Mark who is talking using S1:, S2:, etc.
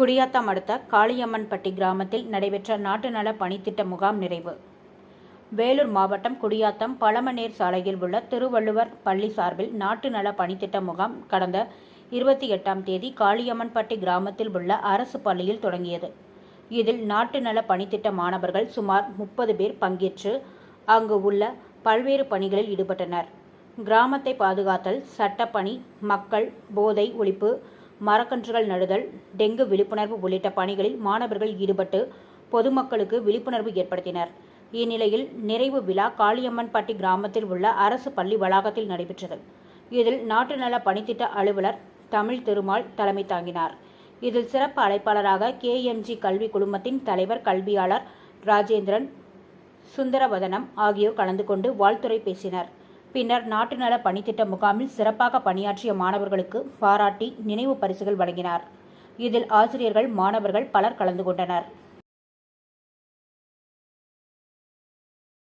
S1: குடியாத்தம் அடுத்த காளியம்மன்பட்டி கிராமத்தில் நடைபெற்ற நாட்டு நல பணித்திட்ட முகாம் நிறைவு. வேலூர் மாவட்டம் குடியாத்தம் பழமநேர் சாலையில் உள்ள திருவள்ளுவர் பள்ளி சார்பில் நாட்டு நல பணித்திட்ட முகாம் கடந்த இருபத்தி எட்டாம் தேதி காளியம்மன்பட்டி கிராமத்தில் உள்ள அரசு பள்ளியில் தொடங்கியது. இதில் நாட்டு நல பணித்திட்ட மாணவர்கள் சுமார் முப்பது பேர் பங்கேற்று அங்கு உள்ள பல்வேறு பணிகளில் ஈடுபட்டனர். கிராமத்தை பாதுகாத்தல் சட்டப்பணி மக்கள் போதை ஒழிப்பு மரக்கன்றுகள் நடுதல் டெங்கு விழிப்புணர்வு உள்ளிட்ட பணிகளில் மாணவர்கள் ஈடுபட்டு பொதுமக்களுக்கு விழிப்புணர்வு ஏற்படுத்தினர். இந்நிலையில் நிறைவு விழா காளியம்மன்பட்டி கிராமத்தில் உள்ள அரசு பள்ளி வளாகத்தில் நடைபெற்றது. இதில் நாட்டு நல பணித்திட்ட அலுவலர் தமிழ் திருமால் தலைமை தாங்கினார். இதில் சிறப்பு அழைப்பாளராக கேஎம்ஜி கல்வி குழுமத்தின் தலைவர் கல்வியாளர் ராஜேந்திரன் சுந்தரவதனம் ஆகியோர் கலந்து கொண்டு வாழ்த்துரை பேசினர். பின்னர் நாட்டு நல பணித்திட்ட முகாமில் சிறப்பாக பணியாற்றிய மாணவர்களுக்கு பாராட்டி நினைவு பரிசுகள் வழங்கினார். இதில் ஆசிரியர்கள் மாணவர்கள் பலர் கலந்து கொண்டனர்.